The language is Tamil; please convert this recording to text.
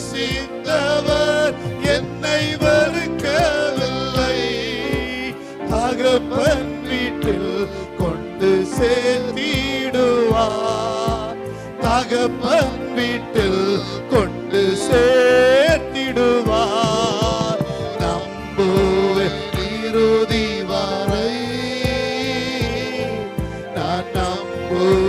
நேசித்தவர் என்னை வறுக்கவில்லை. தகப்பன் வீட்டில் கொண்டு சேர்த்திடுவார். தகப்பன் வீட்டில் கொண்டு சேர்த்திடுவார். நம்புவே இறுதி வரை. நான் நம்புவேன்